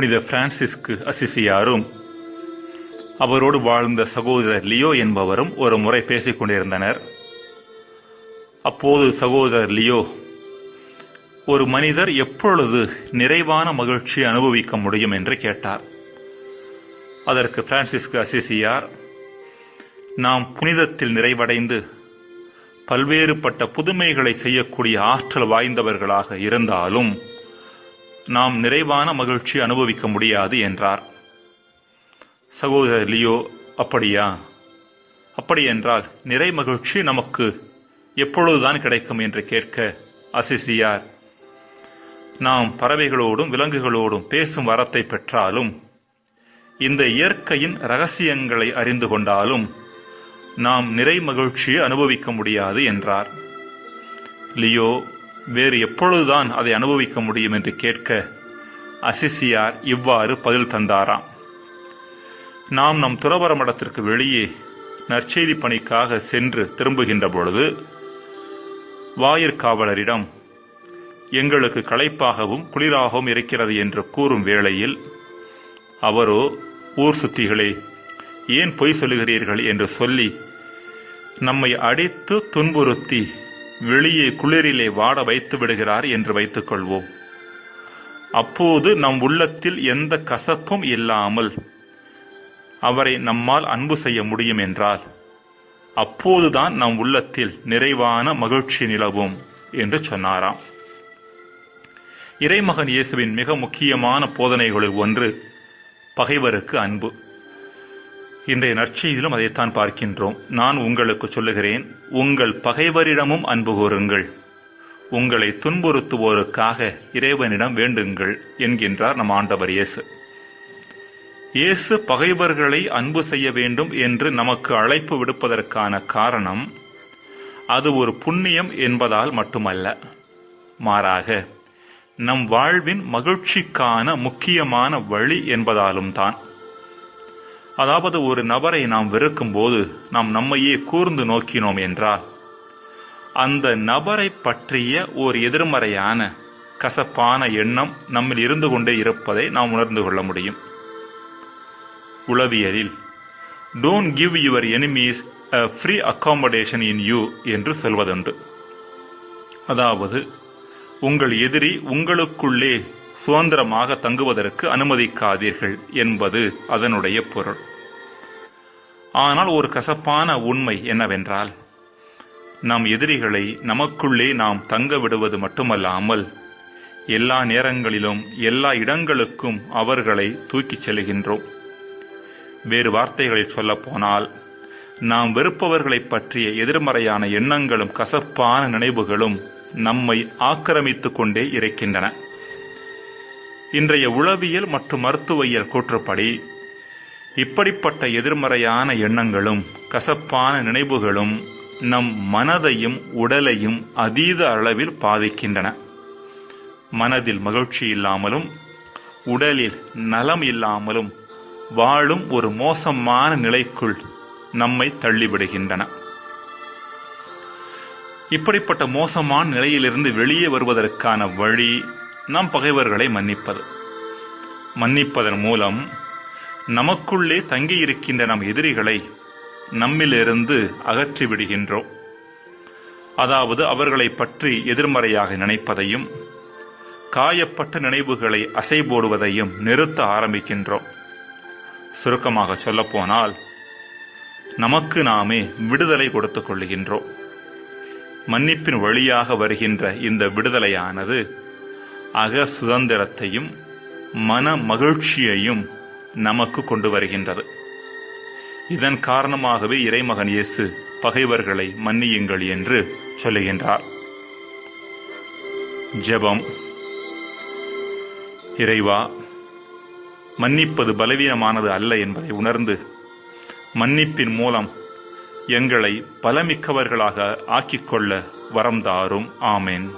புனித பிரான்சிஸ்கு அசிசியாரும் அவரோடு வாழ்ந்த சகோதரர் லியோ என்பவரும் ஒரு முறை பேசிக் கொண்டிருந்தனர். அப்போது சகோதரர் லியோ ஒரு மனிதர் எப்பொழுது நிறைவான மகிழ்ச்சியை அனுபவிக்க முடியும்? என்று கேட்டார். அதற்கு பிரான்சிஸ்கு அசிசியார் நாம் புனிதத்தில் நிறைவடைந்து பல்வேறுபட்ட புதுமைகளை செய்யக்கூடிய ஆற்றல் வாய்ந்தவர்களாக இருந்தாலும் நாம் நிறைவான மகிழ்ச்சி அனுபவிக்க முடியாது என்றார். சகோதரர் லியோ அப்படியா? அப்படி என்றால் நிறை மகிழ்ச்சி நமக்கு எப்பொழுதுதான் கிடைக்கும் என்று கேட்க அசிசியார். நாம் பறவைகளோடும் விலங்குகளோடும் பேசும் வரத்தை பெற்றாலும் இந்த இயற்கையின் ரகசியங்களை அறிந்து கொண்டாலும் நாம் நிறை மகிழ்ச்சியை அனுபவிக்க முடியாது என்றார். லியோ வேறு எப்பொழுதுதான் அதை அனுபவிக்க முடியும் என்று கேட்க அசிசியார் இவ்வாறு பதில் தந்தாராம். நாம் நம் துறவர மடத்திற்கு வெளியே நற்செய்தி பணிக்காக சென்று திரும்புகின்ற பொழுது வாயிற்காவலரிடம் எங்களுக்கு களைப்பாகவும் குளிராகவும் இருக்கிறது என்று கூறும் வேளையில் அவரோ ஊர் சுத்திகளே ஏன் பொய் சொல்லுகிறீர்கள்? என்று சொல்லி நம்மை அடித்து துன்புறுத்தி வெளியே குளிரிலே வாட வைத்து விடுகிறார் என்று வைத்துக் கொள்வோம் அப்போது நம் உள்ளத்தில் எந்த கசப்பும் இல்லாமல் அவரை நம்மால் அன்பு செய்ய முடியும் என்றால் அப்போதுதான் நம் உள்ளத்தில் நிறைவான மகிழ்ச்சி நிலவும் என்று சொன்னாராம். இறைமகன் இயேசுவின் மிக முக்கியமான போதனைகளில் ஒன்று பகைவருக்கு அன்பு. இன்றைய நற்செய்தியிலும் அதைத்தான் பார்க்கின்றோம். நான் உங்களுக்கு சொல்லுகிறேன் உங்கள் பகைவரிடமும் அன்பு கூறுங்கள் உங்களை துன்புறுத்துவோருக்காக இறைவனிடம் வேண்டுங்கள் என்கின்றார் நம் ஆண்டவர் இயேசு. இயேசு பகைவர்களை அன்பு செய்ய வேண்டும் என்று நமக்கு அழைப்பு விடுப்பதற்கான காரணம் அது ஒரு புண்ணியம் என்பதால் மட்டுமல்ல. மாறாக நம் வாழ்வின் மகிழ்ச்சிக்கான முக்கியமான வழி என்பதாலும் தான். அதாவது ஒரு நபரை நாம் வெறுக்கும் போது நாம் நம்மையே கூர்ந்து நோக்கினோம் என்றால் அந்த நபரை பற்றிய ஒரு எதிர்மறையான கசப்பான எண்ணம் நம்மில் இருந்து கொண்டே இருப்பதை நாம் உணர்ந்து கொள்ள முடியும். உளவியலில் don't give your enemies a free accommodation in you என்று சொல்வதுண்டு. அதாவது உங்கள் எதிரி உங்களுக்குள்ளே சுதந்திரமாக தங்குவதற்கு அனுமதிக்காதீர்கள் என்பது அதனுடைய பொருள். ஆனால் ஒரு கசப்பான உண்மை என்னவென்றால் நம் எதிரிகளை நமக்குள்ளே நாம் தங்க விடுவது மட்டுமல்லாமல் எல்லா நேரங்களிலும் எல்லா இடங்களுக்கும் அவர்களை தூக்கிச் செல்கின்றோம். வேறு வார்த்தைகளில் சொல்லப்போனால் நாம் வெறுப்பவர்களைப் பற்றிய எதிர்மறையான எண்ணங்களும் கசப்பான நினைவுகளும் நம்மை ஆக்கிரமித்துக் கொண்டே இருக்கின்றன. இன்றைய உளவியல் மற்றும் மருத்துவியல் கூற்றுப்படி இப்படிப்பட்ட எதிர்மறையான எண்ணங்களும் கசப்பான நினைவுகளும் நம் மனதையும் உடலையும் அதீத அளவில் பாதிக்கின்றன. மனதில் மகிழ்ச்சி இல்லாமலும் உடலில் நலம் இல்லாமலும் வாழும் ஒரு மோசமான நிலைக்குள் நம்மை தள்ளிவிடுகின்றன. இப்படிப்பட்ட மோசமான நிலையிலிருந்து வெளியே வருவதற்கான வழி நம் பகைவர்களை மன்னிப்பது. மன்னிப்பதன் மூலம் நமக்குள்ளே தங்கியிருக்கின்ற நம் எதிரிகளை நம்மிலிருந்து அகற்றி விடுகின்றோம். அதாவது அவர்களை பற்றி எதிர்மறையாக நினைப்பதையும் காயப்பட்ட நினைவுகளை அசைபோடுவதையும் நிறுத்த ஆரம்பிக்கின்றோம். சுருக்கமாக சொல்லப்போனால் நமக்கு நாமே விடுதலை கொடுத்துக் கொள்ளுகின்றோம். மன்னிப்பின் வழியாக வருகின்ற இந்த விடுதலையானது அக சுதந்திரத்தையும் மன மகிழ்ச்சியையும் நமக்கு கொண்டு வருகின்றது. இதன் காரணமாகவே இறைமகன் இயேசு பகைவர்களை மன்னியுங்கள் என்று சொல்லுகின்றார். ஜெபம். இறைவா மன்னிப்பது பலவீனமானது அல்ல என்பதை உணர்ந்து மன்னிப்பின் மூலம் எங்களை பலமிக்கவர்களாக ஆக்கிக்கொள்ள வரம் தாரும். ஆமேன்.